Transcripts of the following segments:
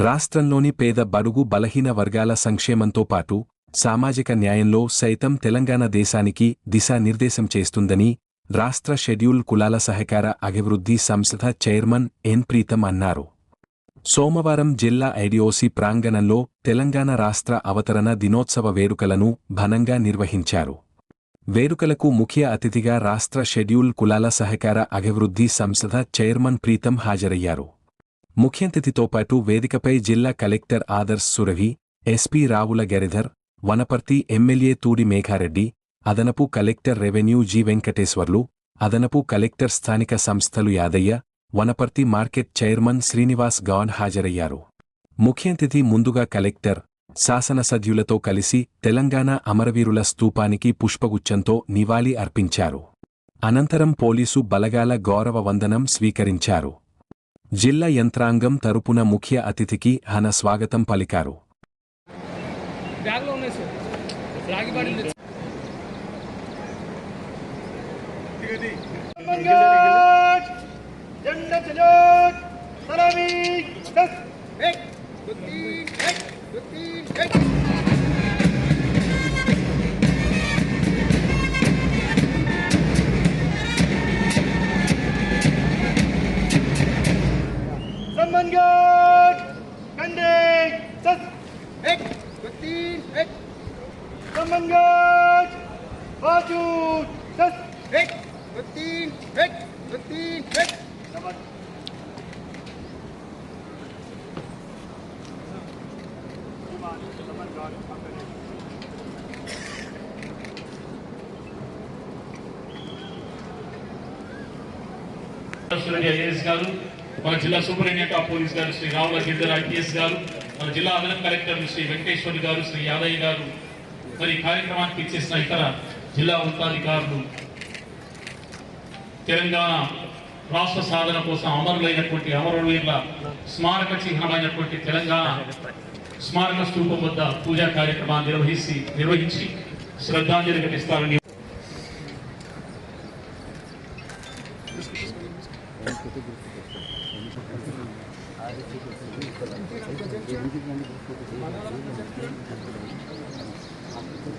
రాష్ట్రంలోని పేద బడుగు బలహీన వర్గాల సంక్షేమంతో పాటు సామాజిక న్యాయంలో సైతం తెలంగాణ దేశానికి దిశానిర్దేశం చేస్తుందని రాష్ట్ర షెడ్యూల్ కులాల సహకార అభివృద్ధి సంస్థ చైర్మన్ ఎన్ ప్రీతం అన్నారు. సోమవారం జిల్లా ఐడిఓసి ప్రాంగణంలో తెలంగాణ రాష్ట్ర అవతరణ దినోత్సవ వేడుకలను ఘనంగా నిర్వహించారు. వేడుకలకు ముఖ్య అతిథిగా రాష్ట్ర షెడ్యూల్ కులాల సహకార అభివృద్ధి సంస్థ చైర్మన్ ప్రీతం హాజరయ్యారు. ముఖ్యంతిథితో పాటు వేదికపై జిల్లా collector Adarsh Surabhi SP Ravula Giridhar Wanaparthy MLA Thudi Megha Reddy అదనపు కలెక్టర్ రెవెన్యూ జి వెంకటేశ్వర్లు అదనపు కలెక్టర్ స్థానిక సంస్థలు యాదయ్య వనపర్తి మార్కెట్ చైర్మన్ శ్రీనివాస్ గౌడ్ హాజరయ్యారు. ముఖ్యంతిథి ముందుగా కలెక్టర్ శాసనసభ్యులతో కలిసి తెలంగాణ అమరవీరుల స్తూపానికి పుష్పగుచ్చంతో నివాళి అర్పించారు. అనంతరం పోలీసు బలగాల గౌరవ వందనం స్వీకరించారు. జిల్లా యంత్రాంగం తరపున ముఖ్య అతిథికి ఘన స్వాగతం పలికారు. Sammangat! Baju! Sas! Ek! Dutin! Ek! Dutin! Ek! Dapat. Sureddy IAS గారు మన జిల్లా సూపరింటెండెంట్ ఆఫ్ పోలీస్ గారు శ్రీ రావుల గిద్దర్ ఐపీఎస్ గారు మన జిల్లా అదనపు కలెక్టర్ శ్రీ వెంకటేశ్వర్ గారు శ్రీ యాదయ్య గారు మరి కార్యక్రమానికి ఇచ్చేసిన ఇతర జిల్లా ఉన్నతాధికారులు తెలంగాణ రాష్ట్ర సాధన కోసం అమరులైనటువంటి అమరవీరుల స్మారక చిహ్నమైనటువంటి తెలంగాణ స్మారక స్థూపం వద్ద పూజా కార్యక్రమాన్ని నిర్వహించి నిర్వహించి శ్రద్ధాంజలి ఘటిస్తారని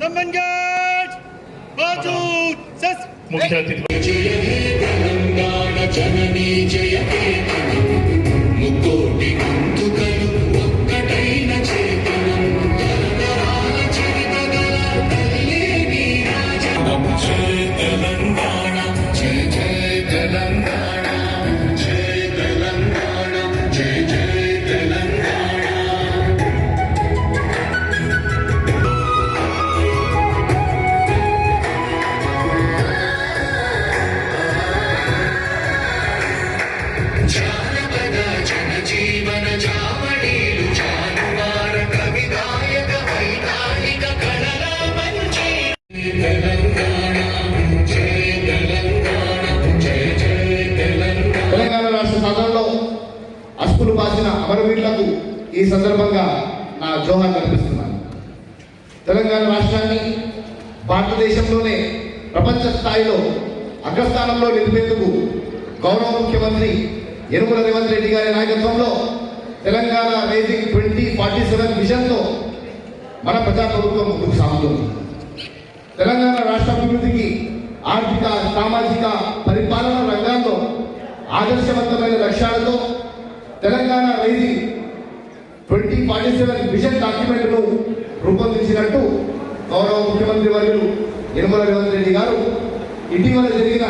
सम्मानगढ़ मौजूद मुख्य अतिथि जय हे तेलंगाना जननी जय हे मुकोटि ఈ సందర్భంగా నా జోహార్ కనిపిస్తున్నాను. తెలంగాణ రాష్ట్రాన్ని భారతదేశంలోనే ప్రపంచ స్థాయిలో అగ్రస్థానంలో నిలిపేందుకు గౌరవ ముఖ్యమంత్రి యనుమల రేవంత్ రెడ్డి గారి నాయకత్వంలో Telangana rising twenty forty seven విజన్తో మన ప్రజాప్రభుత్వం ముందుకు సాగుతుంది. తెలంగాణ రాష్ట్ర అభివృద్ధికి ఆర్థిక సామాజిక పరిపాలన రంగాల్లో ఆదర్శవంతమైన లక్ష్యాలతో Telangana rising twenty forty seven vision డాక్యుమెంట్ను రూపొందించినట్టు గౌరవ ముఖ్యమంత్రి వర్యులు నిర్మల రేవంత్ రెడ్డి గారు ఇటీవల జరిగిన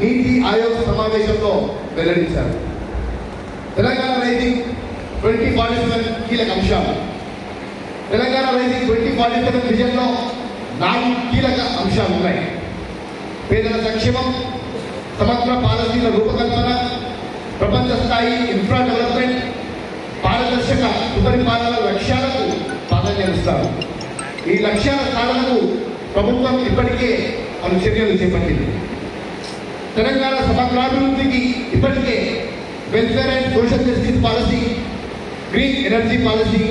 నీతి ఆయోగ్ సమావేశంలో వెల్లడించారు. Telangana rising twenty forty seven కీలక అంశాలు Telangana rising twenty forty seven విజన్లో నాలుగు కీలక అంశాలు ఉన్నాయి. పేదల సంక్షేమం సమగ్ర పాలసీల రూపకల్పన ప్రపంచ స్థాయి ఇన్ఫ్రా డెవలప్మెంట్ పారదర్శక ఉపరిపాలన లక్ష్యాలకు ప్రాధాన్యం ఇస్తారు ఈ లక్ష్యాల సాధనకు ప్రభుత్వం ఇప్పటికే పలు చర్యలు చేపట్టింది. తెలంగాణ సమగ్రాభివృద్ధికి ఇప్పటికే welfare and social justice policy green energy policy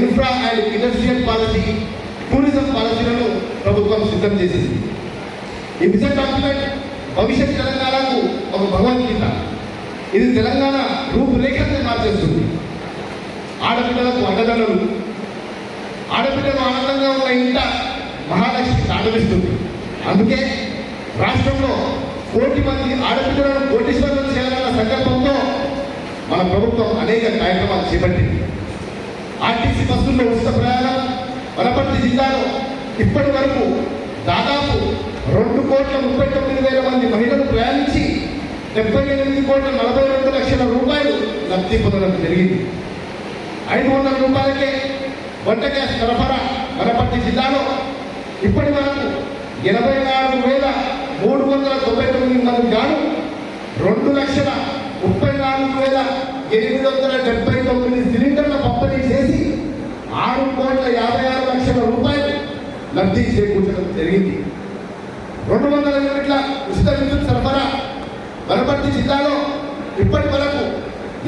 infra and industrial policy tourism పాలసీలను ప్రభుత్వం సిద్ధం చేసింది. ఈ విజన్ డాక్యుమెంట్ భవిష్యత్ తెలంగాణకు ఒక భగవద్గీత. ఇది తెలంగాణ రూపురేఖల్ని మార్చేస్తుంది. ఆడపిల్లలకు అండదండలు ఆడపిల్లలు ఆనందంగా ఉన్న ఇంట మహాలక్ష్మి ఆదరిస్తుంది అందుకే రాష్ట్రంలో కోటి మంది ఆడపిల్లలను కోటీశ్వరులను చేయాలన్న సంకల్పంతో మన ప్రభుత్వం అనేక కార్యక్రమాలు చేపట్టింది. ఆర్టీసీ బస్సుల్లో ఉచిత ప్రయాణం వనపర్తి జిల్లాలో ఇప్పటి వరకు దాదాపు రెండు కోట్ల ముప్పై తొమ్మిది వేల మంది మహిళలు ప్రయాణించి డెబ్బై ఎనిమిది కోట్ల నలభై రెండు లక్షల రూపాయలు లబ్ధి పొందడం జరిగింది. ఐదు వందల రూపాయలకే వంట గ్యాస్ సరఫరా వనపర్తి జిల్లాలో ఇప్పటి వరకు ఎనభై నాలుగు వేల మూడు వందల తొంభై తొమ్మిది మంది గాను రెండు లక్షల ముప్పై నాలుగు వేల ఎనిమిది వందల డెబ్బై తొమ్మిది సిలిండర్ల పంపిణీ చేసి ఆరు కోట్ల యాభై ఆరు లక్షల రూపాయలు లబ్ధి చేకూర్చడం జరిగింది. రెండు వందల యూనిట్ల ఉచిత విద్యుత్ సరఫరా వనపర్తి జిల్లాలో ఇప్పటి వరకు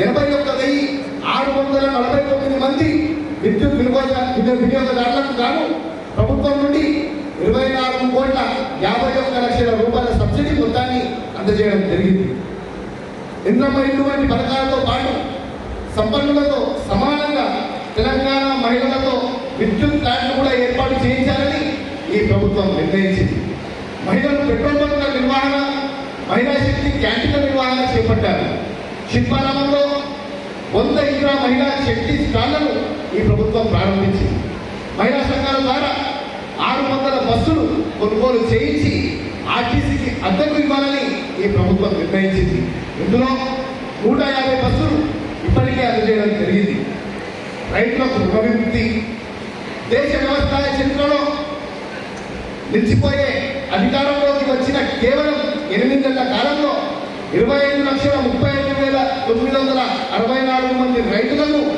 ఎనభై ఒక్క వెయ్యి ఆరు వందల నలభై తొమ్మిది మంది విద్యుత్ వినియోగ విద్యుత్ వినియోగదారులకు గాను ప్రభుత్వం నుండి ఇరవై నాలుగు కోట్ల యాభై ఒక్క లక్షల రూపాయల సబ్సిడీ మొత్తాన్ని అందజేయడం జరిగింది. ఇంద్రమ్మ ఇటువంటి వంటి పథకాలతో పాటు సంపన్నులతో సమానంగా తెలంగాణ మహిళలతో విద్యుత్ ప్లాంట్లు కూడా ఏర్పాటు చేయించాలని ఈ ప్రభుత్వం నిర్ణయించింది. మహిళలు పెట్రోల్ బంకుల నిర్వహణ మహిళా శక్తి క్యాంటీన్ల నిర్వహణ చేపట్టారు. శిల్పారామంలో వంద ఇంద్రా మహిళా శక్తి స్టాళ్ళను ఈ ప్రభుత్వం ప్రారంభించింది. మహిళా సంఘాల ద్వారా ఆరు వందల బస్సులు కొనుగోలు చేయించి ఆర్టీసీకి అద్దెకు ఇవ్వాలని ఈ ప్రభుత్వం నిర్ణయించింది. ఇందులో నూట యాభై బస్సులు ఇప్పటికే అందజేయడం జరిగింది. రైతులకు రుణవిముక్తి దేశ వ్యవసాయ చరిత్రలో నిలిచిపోయే అధికారంలోకి వచ్చిన కేవలం ఎనిమిది నెలల కాలంలో ఇరవై ఐదు లక్షల ముప్పై ఐదు వేల తొమ్మిది వందల అరవై నాలుగు మంది రైతులను